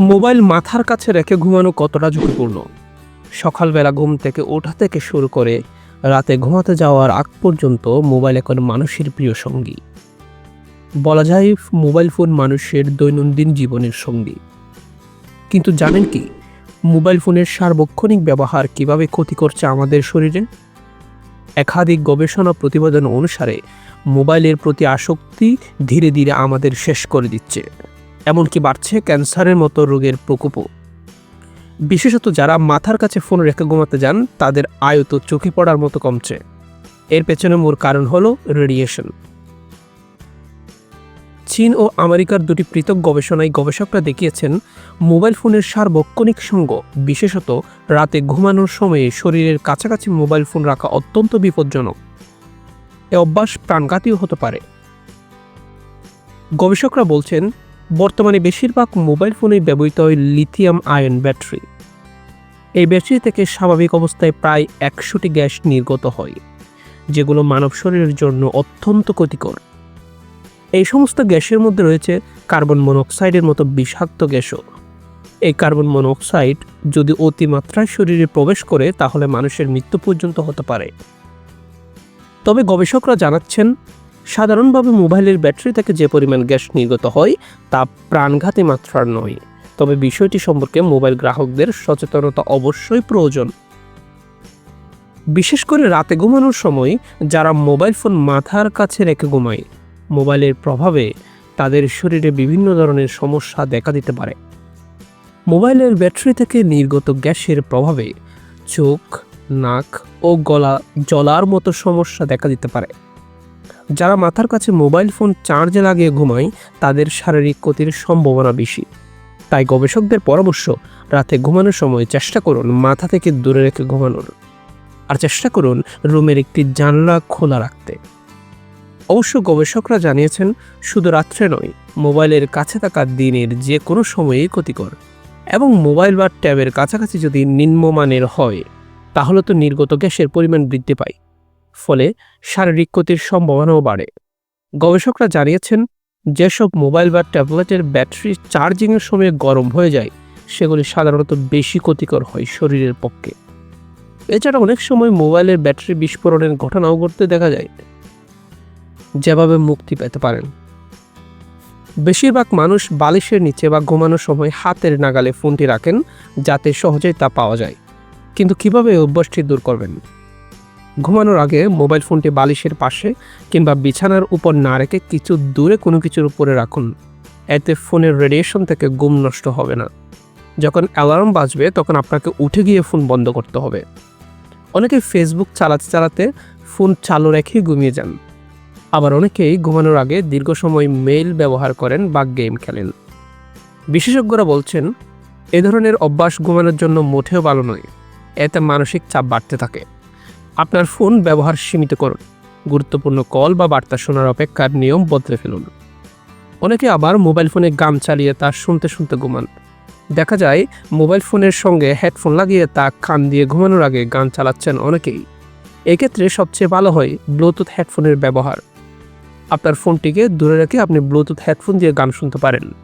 Mobile মাথার কাছে রেখে ঘুমানো কতটা ঝুঁকিপূর্ণ? সকালবেলা ঘুম থেকে ওঠা থেকে শুরু করে রাতে ঘুমাতে যাওয়ার আগ পর্যন্ত মোবাইল এখন মানুষের প্রিয় সঙ্গী। বলা যায় মোবাইল ফোন মানুষের দৈনন্দিন জীবনের সঙ্গী। কিন্তু জানেন কি, মোবাইল ফোনের সার্বক্ষণিক ব্যবহার কীভাবে ক্ষতি করছে আমাদের শরীরে? একাধিক গবেষণা প্রতিবেদন অনুসারে মোবাইলের প্রতি আসক্তি ধীরে ধীরে আমাদের শেষ করে দিচ্ছে। এমনকি বাড়ছে ক্যান্সারের মতো রোগের প্রকোপও। বিশেষত যারা মাথার কাছে ফোন রেখে ঘুমাতে যান, তাদের আয়ত চোখে পড়ার মতো কমছে। এর পেছনে মূল কারণ হলো রেডিয়েশন। চীন ও আমেরিকার দুটি পৃথক গবেষণায় গবেষকরা দেখিয়েছেন, মোবাইল ফোনের সার্বক্ষণিক সঙ্গ, বিশেষত রাতে ঘুমানোর সময়ে শরীরের কাছাকাছি মোবাইল ফোন রাখা অত্যন্ত বিপজ্জনক। এ অভ্যাস প্রাণঘাতীও হতে পারে। গবেষকরা বলছেন বর্তমানে বেশিরভাগ মোবাইল ফোনে ব্যবহৃত হয় লিথিয়াম আয়ন ব্যাটারি। এই ব্যাটারি থেকে স্বাভাবিক অবস্থায় প্রায় একশোটি গ্যাস নির্গত হয়, যেগুলো মানব শরীরের জন্য অত্যন্ত ক্ষতিকর। এই সমস্ত গ্যাসের মধ্যে রয়েছে কার্বন মনোক্সাইডের মতো বিষাক্ত গ্যাসও। এই কার্বন মনোক্সাইড যদি অতিমাত্রায় শরীরে প্রবেশ করে, তাহলে মানুষের মৃত্যু পর্যন্ত হতে পারে। তবে গবেষকরা জানাচ্ছেন সাধারণভাবে মোবাইলের ব্যাটারি থেকে যে পরিমাণ গ্যাস নির্গত হয়, তা প্রাণঘাতী মাত্রার নয়। তবে বিষয়টি সম্পর্কে মোবাইল গ্রাহকদের সচেতনতা অবশ্যই প্রয়োজন। বিশেষ করে রাতে ঘুমানোর সময় যারা মোবাইল ফোন মাথার কাছে রেখে ঘুমায়, মোবাইলের প্রভাবে তাদের শরীরে বিভিন্ন ধরনের সমস্যা দেখা দিতে পারে। মোবাইলের ব্যাটারি থেকে নির্গত গ্যাসের প্রভাবে চোখ, নাক ও গলা জলার মতো সমস্যা দেখা দিতে পারে। যারা মাথার কাছে মোবাইল ফোন চার্জে লাগিয়ে ঘুমায়, তাদের শারীরিক ক্ষতির সম্ভাবনা বেশি। তাই গবেষকদের পরামর্শ, রাতে ঘুমানোর সময় চেষ্টা করুন মাথা থেকে দূরে রেখে ঘুমানোর। আর চেষ্টা করুন রুমের একটি জানলা খোলা রাখতে। অবশ্য গবেষকরা জানিয়েছেন, শুধু রাত্রে নয়, মোবাইলের কাছে থাকা দিনের যে কোনো সময়েই ক্ষতিকর। এবং মোবাইল বা ট্যাবের কাছাকাছি যদি নিম্নমানের হয়, তাহলে তো নির্গত গ্যাসের পরিমাণ বৃদ্ধি পায়। ফলে শারীরিক ক্ষতির সম্ভাবনাও বাড়ে। গবেষকরা জানিয়েছেন, যেসব মোবাইল বা ট্যাবলেটের ব্যাটারি চার্জিংয়ের সময় গরম হয়ে যায়, সেগুলি সাধারণত বেশি ক্ষতিকর হয় শরীরের পক্ষে। এছাড়া অনেক সময় মোবাইলের ব্যাটারি বিস্ফোরণের ঘটনাও ঘটতে দেখা যায়, যেভাবে মুক্তি পেতে পারেন। বেশিরভাগ মানুষ বালিশের নিচে বা ঘুমানোর সময় হাতের নাগালে ফোনটি রাখেন, যাতে সহজেই তা পাওয়া যায়। কিন্তু কীভাবে অভ্যাসটি দূর করবেন? ঘুমানোর আগে মোবাইল ফোনটি বালিশের পাশে কিংবা বিছানার উপর না রেখে কিছু দূরে কোনো কিছুর উপরে রাখুন। এতে ফোনের রেডিয়েশন থেকে ঘুম নষ্ট হবে না। যখন অ্যালার্ম বাজবে, তখন আপনাকে উঠে গিয়ে ফোন বন্ধ করতে হবে। অনেকে ফেসবুক চালাতে চালাতে ফোন চালু রেখে ঘুমিয়ে যান। আবার অনেকেই ঘুমানোর আগে দীর্ঘ সময় মেইল ব্যবহার করেন বা গেম খেলেন। বিশেষজ্ঞরা বলছেন, এ ধরনের অভ্যাস ঘুমানোর জন্য মোটেও ভালো নয়। এতে মানসিক চাপ বাড়তে থাকে। আপনার ফোন ব্যবহার সীমিত করুন। গুরুত্বপূর্ণ কল বা বার্তা শোনার অপেক্ষার নিয়ম বদলে ফেলুন। অনেকে আবার মোবাইল ফোনে গান চালিয়ে তা শুনতে শুনতে ঘুমান। দেখা যায়, মোবাইল ফোনের সঙ্গে হেডফোন লাগিয়ে তা কান দিয়ে ঘুমানোর আগে গান চালাচ্ছেন অনেকেই। এক্ষেত্রে সবচেয়ে ভালো হয় ব্লুটুথ হেডফোনের ব্যবহার। আপনার ফোনটিকে দূরে রেখে আপনি ব্লুটুথ হেডফোন দিয়ে গান শুনতে পারেন।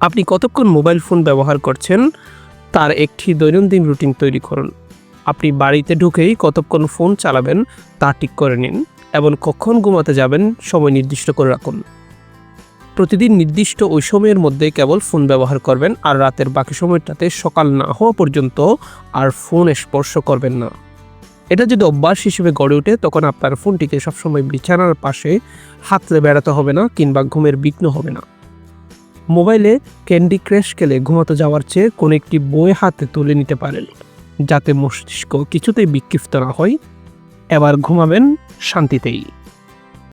আপনি কতক্ষণ মোবাইল ফোন ব্যবহার করছেন, তার একটি দৈনন্দিন রুটিন তৈরি করুন। আপনি বাড়িতে ঢুকেই কতক্ষণ ফোন চালাবেন তা ঠিক করে নিন এবং কখন ঘুমাতে যাবেন সময় নির্দিষ্ট করে রাখুন। প্রতিদিন নির্দিষ্ট ওই সময়ের মধ্যে কেবল ফোন ব্যবহার করবেন আর রাতের বাকি সময়টাতে সকাল না হওয়া পর্যন্ত আর ফোন স্পর্শ করবেন না। এটা যদি অভ্যাস হিসেবে গড়ে ওঠে, তখন আপনার ফোনটিকে সবসময় বিছানার পাশে হাতলে বেড়াতে হবে না কিংবা ঘুমের বিঘ্ন হবে না। মোবাইলে ক্যান্ডি ক্র্যাশ খেলে ঘুমাতে যাওয়ার চেয়ে কোনো একটি বই হাতে তুলে নিতে পারেন। যাতে মস্তিষ্ক কিছুতেই বিক্ষিপ্ত না হয়। এবার ঘুমাবেন শান্তিতেই।